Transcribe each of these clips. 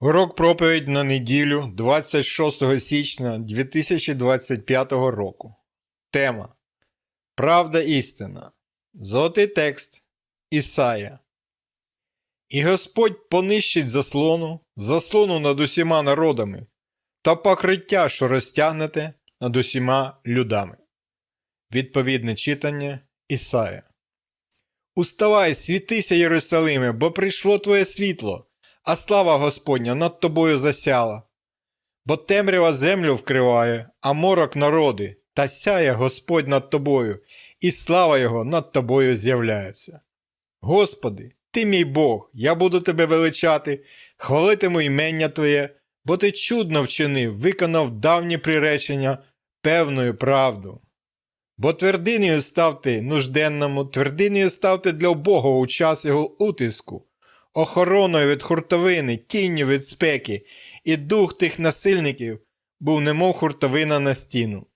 Урок проповідь на неділю 26 січня 2025 року. Тема Правда істина. Золотий текст Ісая. І Господь понищить заслону, заслону над усіма народами та покриття, що розтягнете над усіма людами. Відповідне читання Ісая. Уставай, світися, Єрусалиме, бо прийшло твоє світло а слава Господня над тобою засяла. Бо темрява землю вкриває, а морок народи, та сяє Господь над тобою, і слава Його над тобою з'являється. Господи, ти мій Бог, я буду тебе величати, хвалитиму імення Твоє, бо ти чудно вчинив, виконав давні приречення, певною правду. Бо твердиною став ти нужденному, твердиною став ти для Бога у час його утиску охороною від хуртовини, тінню від спеки, і дух тих насильників був немов хуртовина на стіну.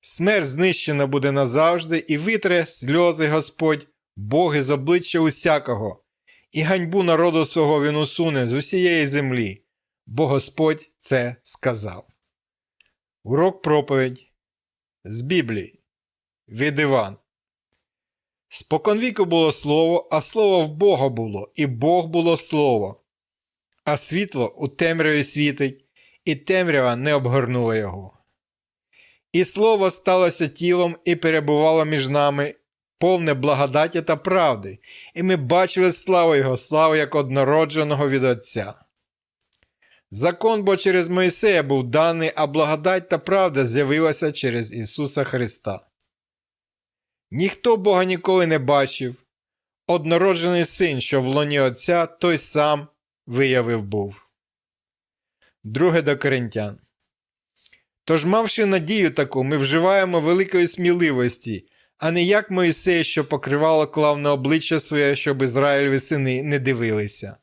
Смерть знищена буде назавжди, і витре сльози Господь, Боги з обличчя усякого, і ганьбу народу свого він усуне з усієї землі, бо Господь це сказав. Урок проповідь з Біблії від Іван. Споконвіку було слово, а слово в Бога було, і Бог було слово. А світло у темряві світить, і темрява не обгорнула його. І слово сталося тілом і перебувало між нами, повне благодаті та правди, і ми бачили славу Його, славу як однородженого від Отця. Закон бо через Моїсея був даний, а благодать та правда з'явилася через Ісуса Христа. Ніхто Бога ніколи не бачив. Однороджений син, що в лоні Отця, той сам виявив був. Друге до Коринтян. Тож, мавши надію таку, ми вживаємо великої сміливості, а не як Моїсей, що покривало клав на обличчя своє, щоб Ізраїльові сини не дивилися.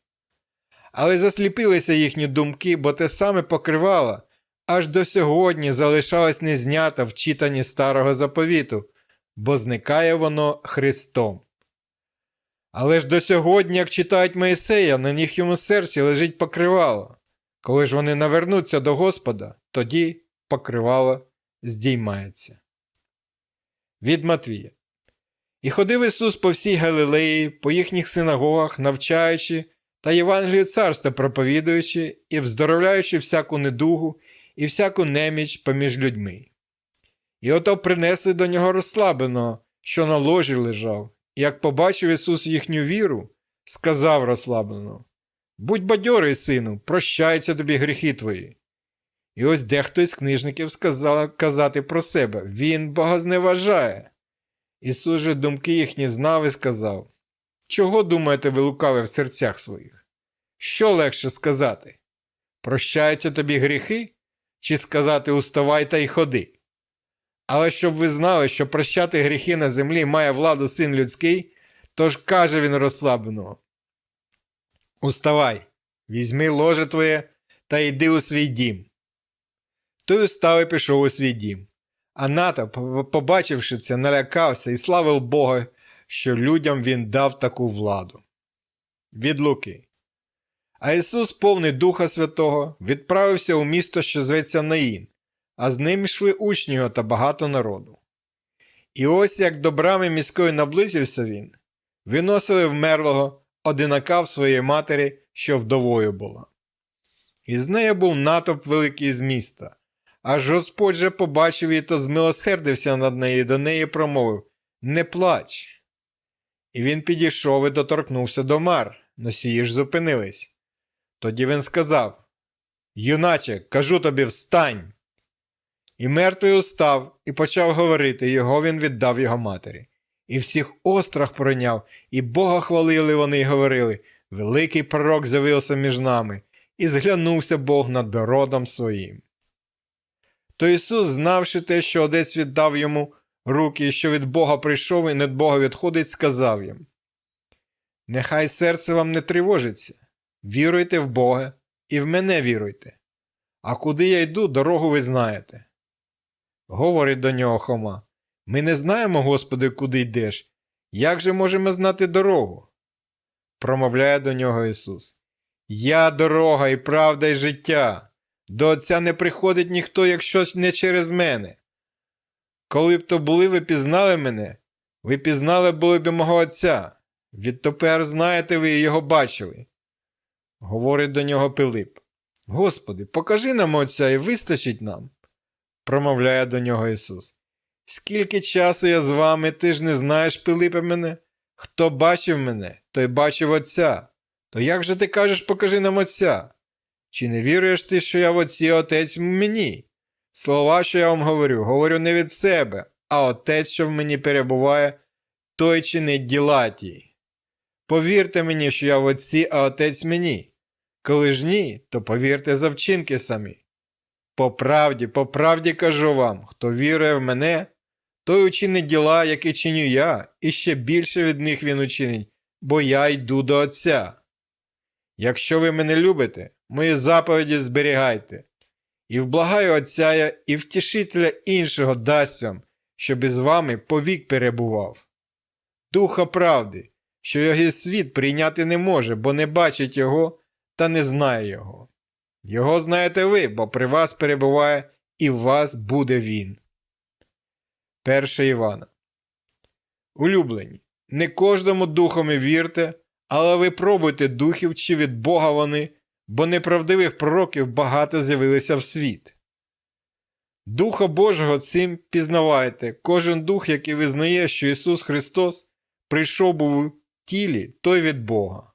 Але засліпилися їхні думки, бо те саме покривало аж до сьогодні залишалось незнято в читанні старого заповіту бо зникає воно Христом. Але ж до сьогодні, як читають Моїсея, на їхньому серці лежить покривало. Коли ж вони навернуться до Господа, тоді покривало здіймається. Від Матвія. І ходив Ісус по всій Галилеї, по їхніх синагогах, навчаючи та Євангелію царства проповідуючи і вздоровляючи всяку недугу і всяку неміч поміж людьми. І ото принесли до нього розслабленого, що на ложі лежав, і як побачив Ісус їхню віру, сказав розслаблено Будь бадьорий, сину, прощаються тобі гріхи твої. І ось дехто із книжників сказав казати про себе Він Бога зневажає. Ісус же думки їхні знав і сказав Чого думаєте ви лукаве в серцях своїх? Що легше сказати? Прощаються тобі гріхи? Чи сказати уставай та й ходи? Але щоб ви знали, що прощати гріхи на землі має владу син людський, тож каже він розслаблено: Уставай, візьми ложе твоє та йди у свій дім. Той устав і пішов у свій дім. А натовп, побачивши це, налякався і славив Бога, що людям він дав таку владу. Від Луки. А Ісус, повний Духа Святого, відправився у місто, що зветься Наїн а з ним йшли учні його та багато народу. І ось як до брами міської наблизився він, виносили вмерлого одинака в своєї матері, що вдовою була. І з нею був натовп великий з міста, аж Господь же побачив її, то змилосердився над нею до неї промовив Не плач. І він підійшов і доторкнувся до мар, носії ж зупинились. Тоді він сказав Юначе, кажу тобі, встань. І мертвий устав і почав говорити, його він віддав його матері. І всіх острах пройняв, і Бога хвалили вони й говорили Великий пророк з'явився між нами, і зглянувся Бог над родом своїм. То Ісус, знавши те, що Одець віддав йому руки, що від Бога прийшов і від Бога відходить, сказав їм Нехай серце вам не тривожиться, віруйте в Бога і в мене віруйте. А куди я йду, дорогу ви знаєте. Говорить до нього Хома. Ми не знаємо, Господи, куди йдеш. Як же можемо знати дорогу? Промовляє до нього Ісус. Я дорога і правда і життя. До Отця не приходить ніхто, якщо не через мене. Коли б то були ви пізнали мене, ви пізнали були б мого Отця. Відтепер знаєте ви його бачили. Говорить до нього Пилип. Господи, покажи нам Отця і вистачить нам, промовляє до нього Ісус. Скільки часу я з вами, ти ж не знаєш, Пилипе, мене? Хто бачив мене, той бачив Отця. То як же ти кажеш, покажи нам Отця? Чи не віруєш ти, що я в Отці, Отець в мені? Слова, що я вам говорю, говорю не від себе, а Отець, що в мені перебуває, той чинить діла ті. Повірте мені, що я в Отці, а Отець мені. Коли ж ні, то повірте за вчинки самі. По правді, по правді кажу вам, хто вірує в мене, той учинить діла, які чиню я, і ще більше від них він учинить, бо я йду до Отця. Якщо ви мене любите, мої заповіді зберігайте, і вблагаю Отця я, і втішителя іншого дасть вам, щоб із вами повік перебував. Духа правди, що його світ прийняти не може, бо не бачить його та не знає його. Його знаєте ви, бо при вас перебуває і в вас буде він. 1 Івана. Улюблені. Не кожному духові вірте, але ви пробуйте духів, чи від Бога вони, бо неправдивих пророків багато з'явилися в світ. Духа Божого цим пізнавайте, кожен дух, який визнає, що Ісус Христос прийшов був у тілі, той від Бога.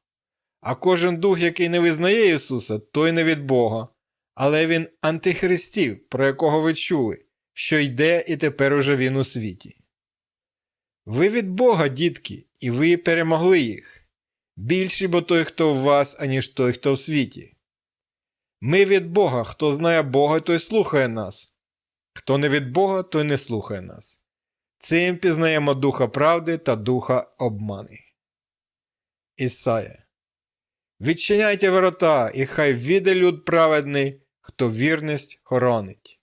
А кожен дух, який не визнає Ісуса, той не від Бога, але він антихристів, про якого ви чули, що йде і тепер уже він у світі. Ви від Бога, дітки, і ви перемогли їх. Більший бо той, хто в вас, аніж той, хто в світі. Ми від Бога, хто знає Бога, той слухає нас. Хто не від Бога, той не слухає нас. Цим пізнаємо духа правди та духа обмани. Ісая. Відчиняйте ворота, і хай віде люд праведний, хто вірність хоронить.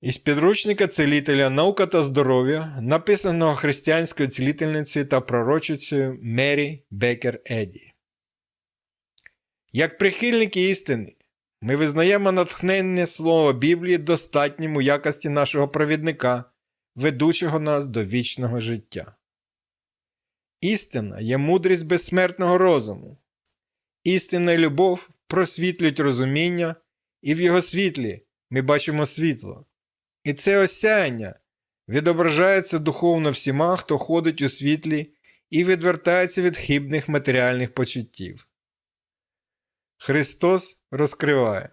Із підручника цілителя Наука та здоров'я, написаного християнською цілительницею та пророчицею Мері Бекер Еді. Як прихильники істини, ми визнаємо натхненне слово Біблії достатнім у якості нашого провідника, ведучого нас до вічного життя. Істина є мудрість безсмертного розуму. Істинна любов просвітлюють розуміння, і в його світлі ми бачимо світло. І це осяяння відображається духовно всіма, хто ходить у світлі і відвертається від хибних матеріальних почуттів. Христос розкриває.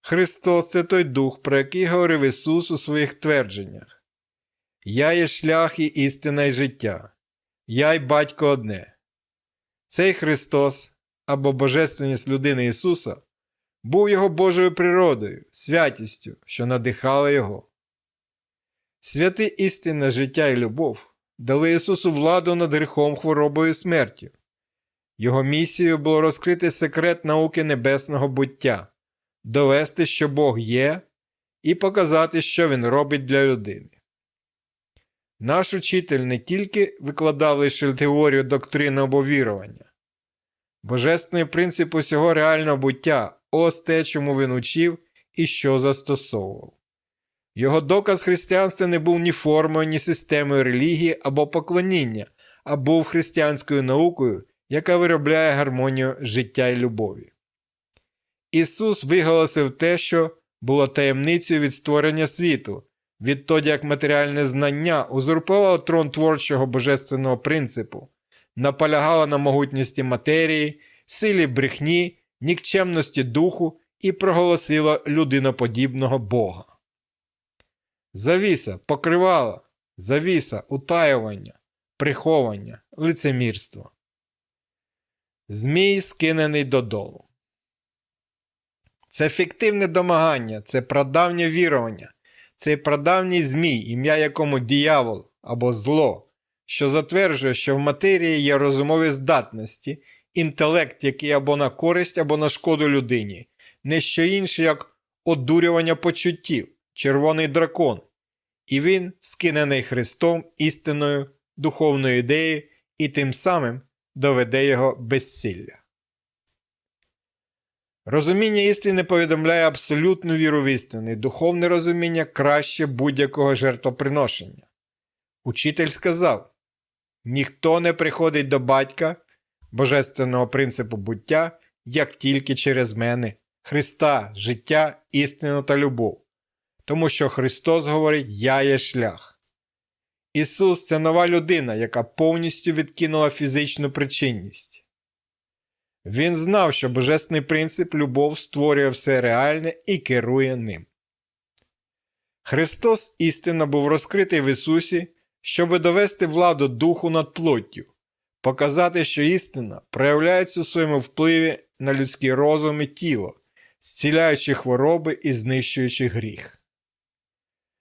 Христос це той дух, про який говорив Ісус у своїх твердженнях. Я є шлях і істина і життя. Я й батько одне. Цей Христос або Божественність людини Ісуса був його Божою природою, святістю, що надихала Його. Святи істинне життя і любов дали Ісусу владу над гріхом, хворобою і смертю. Його місією було розкрити секрет науки небесного буття, довести, що Бог є, і показати, що Він робить для людини. Наш учитель не тільки викладав лише теорію доктрини або вірування. Божественний принцип усього реального буття ось те, чому він учив і що застосовував. Його доказ християнства не був ні формою, ні системою релігії або поклоніння, а був християнською наукою, яка виробляє гармонію життя і любові. Ісус виголосив те, що було таємницею від створення світу, відтоді як матеріальне знання узурпувало трон творчого божественного принципу, наполягало на могутності матерії, силі брехні, нікчемності духу і проголосило людиноподібного Бога. Завіса покривала, завіса утаювання, приховання, лицемірство. Змій скинений додолу. Це фіктивне домагання, це прадавнє вірування, цей прадавній змій, ім'я якому диявол або зло, що затверджує, що в матерії є розумові здатності, інтелект, який або на користь, або на шкоду людині, не що інше, як одурювання почуттів, червоний дракон, і він скинений Христом істинною духовною ідеєю і тим самим доведе його безсилля. Розуміння істини повідомляє абсолютну віру в істину, і духовне розуміння краще будь-якого жертвоприношення. Учитель сказав: ніхто не приходить до батька божественного принципу буття, як тільки через мене, Христа, життя, істину та любов. Тому що Христос говорить: Я є шлях. Ісус це нова людина, яка повністю відкинула фізичну причинність. Він знав, що божественний принцип любов створює все реальне і керує ним. Христос істинно був розкритий в Ісусі, щоб довести владу Духу над плоттю, показати, що істина проявляється у своєму впливі на людський розум і тіло, зціляючи хвороби і знищуючи гріх.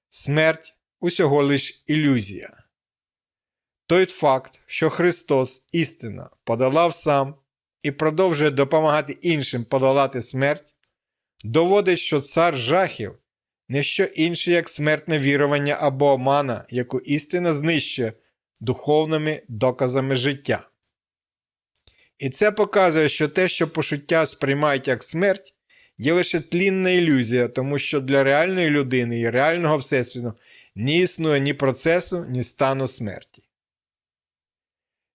Смерть усього лиш ілюзія. Той факт, що Христос істина подолав сам і продовжує допомагати іншим подолати смерть, доводить, що цар жахів не що інше, як смертне вірування або омана, яку істина знищує духовними доказами життя. І це показує, що те, що почуття сприймають як смерть, є лише тлінна ілюзія, тому що для реальної людини і реального всесвіту не існує ні процесу, ні стану смерті.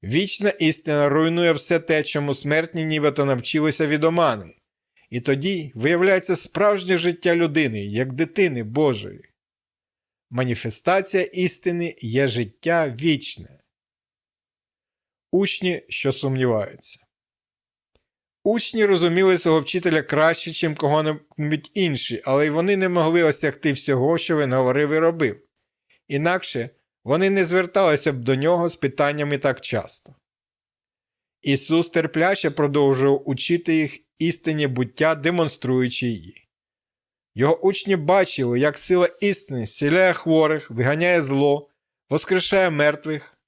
Вічна істина руйнує все те, чому смертні нібито навчилися від омани, і тоді виявляється справжнє життя людини, як дитини Божої. Маніфестація істини є життя вічне. Учні, що сумніваються. Учні розуміли свого вчителя краще, чим кого-небудь інші, але й вони не могли осягти всього, що він говорив і робив. Інакше вони не зверталися б до нього з питаннями так часто. Ісус терпляче продовжував учити їх істині буття, демонструючи її. Його учні бачили, як сила істини зціляє хворих, виганяє зло, воскрешає мертвих,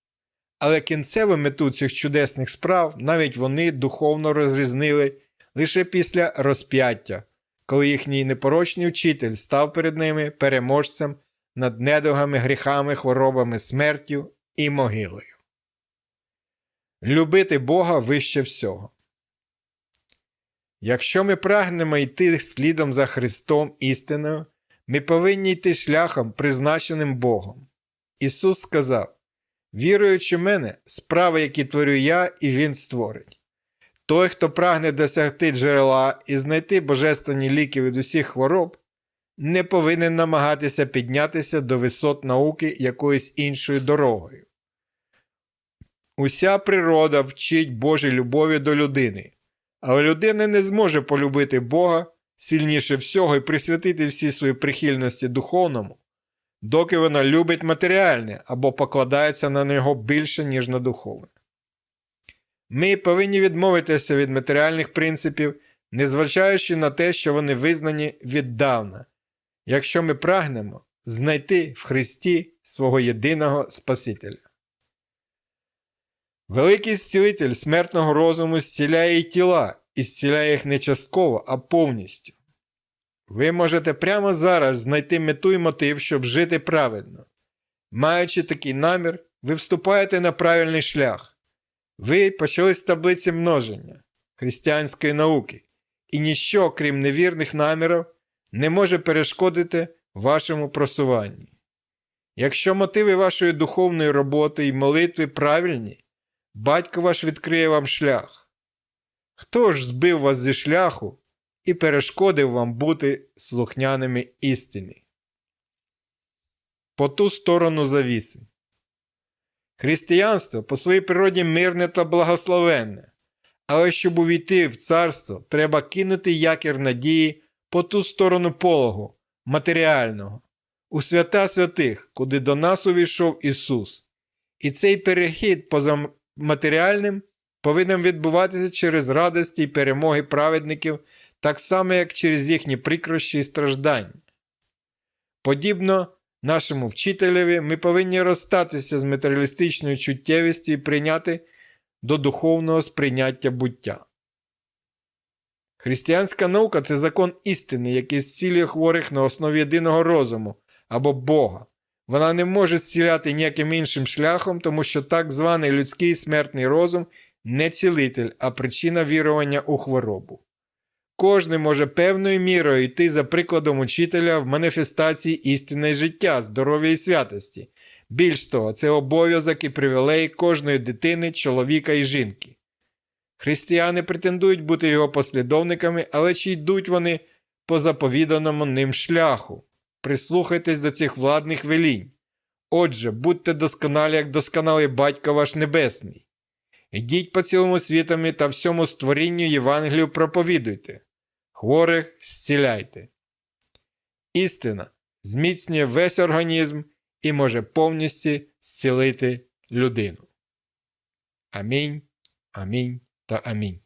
але кінцеву мету цих чудесних справ навіть вони духовно розрізнили лише після розп'яття, коли їхній непорочний вчитель став перед ними переможцем над недугами, гріхами, хворобами, смертю і могилою. Любити Бога вище всього. Якщо ми прагнемо йти слідом за Христом істиною, ми повинні йти шляхом, призначеним Богом. Ісус сказав: Віруючи в мене, справи, які творю я, і Він створить. Той, хто прагне досягти джерела і знайти божественні ліки від усіх хвороб, не повинен намагатися піднятися до висот науки якоюсь іншою дорогою. Уся природа вчить Божій любові до людини, але людина не зможе полюбити Бога сильніше всього і присвятити всі свої прихильності духовному, доки вона любить матеріальне або покладається на нього більше, ніж на духовне. Ми повинні відмовитися від матеріальних принципів, незважаючи на те, що вони визнані віддавна, якщо ми прагнемо знайти в Христі свого єдиного Спасителя. Великий зцілитель смертного розуму зціляє й тіла і зціляє їх не частково, а повністю. Ви можете прямо зараз знайти мету і мотив, щоб жити праведно. Маючи такий намір, ви вступаєте на правильний шлях. Ви почали з таблиці множення християнської науки, і ніщо, крім невірних намірів, не може перешкодити вашому просуванні. Якщо мотиви вашої духовної роботи і молитви правильні, батько ваш відкриє вам шлях. Хто ж збив вас зі шляху і перешкодив вам бути слухняними істини? По ту сторону завіси. Християнство по своїй природі мирне та благословенне, але щоб увійти в царство, треба кинути якір надії по ту сторону пологу, матеріального, у свята святих, куди до нас увійшов Ісус. І цей перехід поза матеріальним повинен відбуватися через радості і перемоги праведників, так само, як через їхні прикрощі і страждання. Подібно нашому вчителеві, ми повинні розстатися з матеріалістичною чуттєвістю і прийняти до духовного сприйняття буття. Християнська наука це закон істини, який зцілює хворих на основі єдиного розуму або Бога. Вона не може зціляти ніяким іншим шляхом, тому що так званий людський смертний розум не цілитель, а причина вірування у хворобу. Кожний може певною мірою йти за прикладом учителя в маніфестації істинне життя, здоров'я і святості. Більш того, це обов'язок і привілей кожної дитини, чоловіка і жінки. Християни претендують бути його послідовниками, але чи йдуть вони по заповіданому ним шляху? Прислухайтесь до цих владних велінь. Отже, будьте досконалі, як досконалий Батько ваш Небесний. Ідіть по цілому світові та всьому створінню Євангелію проповідуйте, хворих зціляйте. Істина зміцнює весь організм і може повністю зцілити людину. Амінь, амінь та амінь.